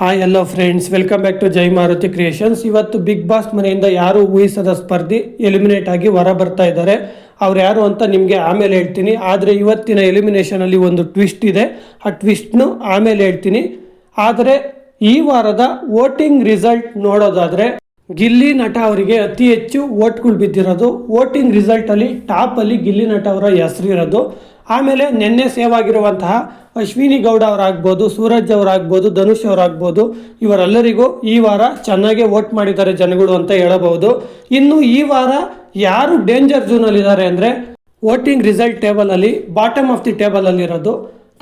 Hi hello friends welcome back to Jai Maruti creations ಇವತ್ತು big boss ಮನೆಯಿಂದ ಯಾರು ಊಹಿಸದ ಸ್ಪರ್ಧಿ eliminate ಆಗಿ ಹೊರ ಬರ್ತಾ ಇದ್ದಾರೆ. ಅವ್ರು ಯಾರು ಅಂತ ನಿಮಗೆ ಆಮೇಲೆ ಹೇಳ್ತೀನಿ. ಆದರೆ ಇವತ್ತಿನ ಎಲಿಮಿನೇಷನ್ ಅಲ್ಲಿ ಒಂದು ಟ್ವಿಸ್ಟ್ ಇದೆ. ಆ ಟ್ವಿಸ್ಟ್ನು ಆಮೇಲೆ ಹೇಳ್ತೀನಿ. ಆದರೆ ಈ ವಾರದ ವೋಟಿಂಗ್ ರಿಸಲ್ಟ್ ನೋಡೋದಾದ್ರೆ ಗಿಲ್ಲಿ ನಟ ಅವರಿಗೆ ಅತಿ ಹೆಚ್ಚು ವೋಟ್ಗಳು ಬಿದ್ದಿರೋದು. ವೋಟಿಂಗ್ ರಿಸಲ್ಟ್ ಅಲ್ಲಿ ಟಾಪ್ ಅಲ್ಲಿ ಗಿಲ್ಲಿ ನಟ ಅವರ ಹೆಸರಿರೋದು ಆಮೇಲೆ ನಿನ್ನೆ ಸೇವ್ ಆಗಿರುವಂತಹ ಅಶ್ವಿನಿ ಗೌಡ ಅವರಾಗ್ಬೋದು, ಸೂರಜ್ ಅವರಾಗ್ಬೋದು, ಧನುಷ್ ಅವರಾಗ್ಬೋದು, ಇವರೆಲ್ಲರಿಗೂ ಈ ವಾರ ಚೆನ್ನಾಗೇ ವೋಟ್ ಮಾಡಿದ್ದಾರೆ ಜನಗಳು ಅಂತ ಹೇಳಬಹುದು. ಇನ್ನು ಈ ವಾರ ಯಾರು ಡೇಂಜರ್ ಅಲ್ಲಿ ಇದ್ದಾರೆ ಅಂದರೆ ವೋಟಿಂಗ್ ರಿಸಲ್ಟ್ ಟೇಬಲಲ್ಲಿ ಬಾಟಮ್ ಆಫ್ ದಿ ಟೇಬಲಲ್ಲಿರೋದು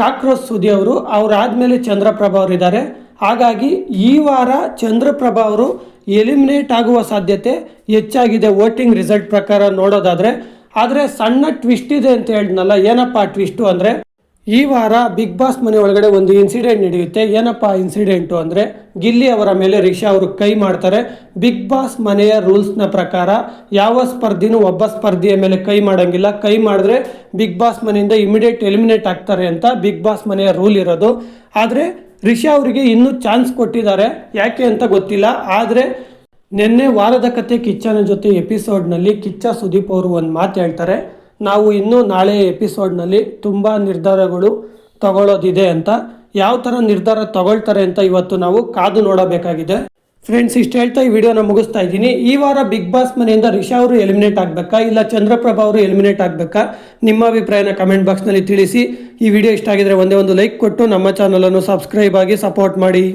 ಕಾಕ್ರೋಚ್ ಸುದಿ ಅವರು. ಅವರಾದ್ಮೇಲೆ ಚಂದ್ರಪ್ರಭಾ ಅವರಿದ್ದಾರೆ ಹಾಗಾಗಿ ಈ ವಾರ ಚಂದ್ರಪ್ರಭಾ ಅವರು ಎಲಿಮಿನೇಟ್ ಆಗುವ ಸಾಧ್ಯತೆ ಹೆಚ್ಚಾಗಿದೆ ವೋಟಿಂಗ್ ರಿಸಲ್ಟ್ ಪ್ರಕಾರ ನೋಡೋದಾದ್ರೆ. ಆದರೆ ಸಣ್ಣ ಟ್ವಿಸ್ಟ್ ಇದೆ ಅಂತ ಹೇಳಿದ್ನಲ್ಲ, ಏನಪ್ಪ ಟ್ವಿಸ್ಟು ಅಂದರೆ? ಈ ವಾರ ಬಿಗ್ ಬಾಸ್ ಮನೆ ಒಳಗಡೆ ಒಂದು ಇನ್ಸಿಡೆಂಟ್ ನಡೆಯುತ್ತೆ. ಏನಪ್ಪ ಇನ್ಸಿಡೆಂಟು ಅಂದರೆ? ಗಿಲ್ಲಿ ಅವರ ಮೇಲೆ ರಿಷಾ ಅವರು ಕೈ ಮಾಡ್ತಾರೆ. ಬಿಗ್ ಬಾಸ್ ಮನೆಯ ರೂಲ್ಸ್ನ ಪ್ರಕಾರ ಯಾವ ಸ್ಪರ್ಧಿನೂ ಒಬ್ಬ ಸ್ಪರ್ಧಿಯ ಮೇಲೆ ಕೈ ಮಾಡೋಂಗಿಲ್ಲ. ಕೈ ಮಾಡಿದ್ರೆ ಬಿಗ್ ಬಾಸ್ ಮನೆಯಿಂದ ಇಮಿಡಿಯೇಟ್ ಎಲಿಮಿನೇಟ್ ಆಗ್ತಾರೆ ಅಂತ ಬಿಗ್ ಬಾಸ್ ಮನೆಯ ರೂಲ್ ಇರೋದು. ಆದರೆ ರಿಷಾ ಅವರಿಗೆ ಇನ್ನೂ ಚಾನ್ಸ್ ಕೊಟ್ಟಿದ್ದಾರೆ. ಯಾಕೆ ಅಂತ ಗೊತ್ತಿಲ್ಲ. ಆದರೆ ನಿನ್ನೆ ವಾರದ ಕತೆ ಕಿಚ್ಚನ ಜೊತೆ ಎಪಿಸೋಡ್ನಲ್ಲಿ ಕಿಚ್ಚ ಸುದೀಪ್ ಅವರು ಒಂದು ಮಾತು ಹೇಳ್ತಾರೆ, ನಾವು ಇನ್ನೂ ನಾಳೆ ಎಪಿಸೋಡ್ನಲ್ಲಿ ತುಂಬ ನಿರ್ಧಾರಗಳು ತಗೊಳ್ಳೋದಿದೆ ಅಂತ. ಯಾವ ಥರ ನಿರ್ಧಾರ ತಗೊಳ್ತಾರೆ ಅಂತ ಇವತ್ತು ನಾವು ಕಾದು ನೋಡಬೇಕಾಗಿದೆ. ಫ್ರೆಂಡ್ಸ್, ಇಷ್ಟು ಹೇಳ್ತಾ ಈ ವಿಡಿಯೋನ ಮುಗಿಸ್ತಾ ಇದ್ದೀನಿ. ಈ ವಾರ ಬಿಗ್ ಬಾಸ್ ಮನೆಯಿಂದ ರಿಷಾ ಅವರು ಎಲಿಮಿನೇಟ್ ಆಗಬೇಕಾ, ಇಲ್ಲ ಚಂದ್ರಪ್ರಭಾ ಅವರು ಎಲಿಮಿನೇಟ್ ಆಗಬೇಕಾ? ನಿಮ್ಮ ಅಭಿಪ್ರಾಯನ ಕಮೆಂಟ್ ಬಾಕ್ಸ್ನಲ್ಲಿ ತಿಳಿಸಿ. ಈ ವಿಡಿಯೋ ಇಷ್ಟ ಆಗಿದ್ರೆ ಒಂದೇ ಒಂದು ಲೈಕ್ ಕೊಟ್ಟು ನಮ್ಮ ಚಾನಲನ್ನು ಸಬ್ಸ್ಕ್ರೈಬ್ ಆಗಿ ಸಪೋರ್ಟ್ ಮಾಡಿ.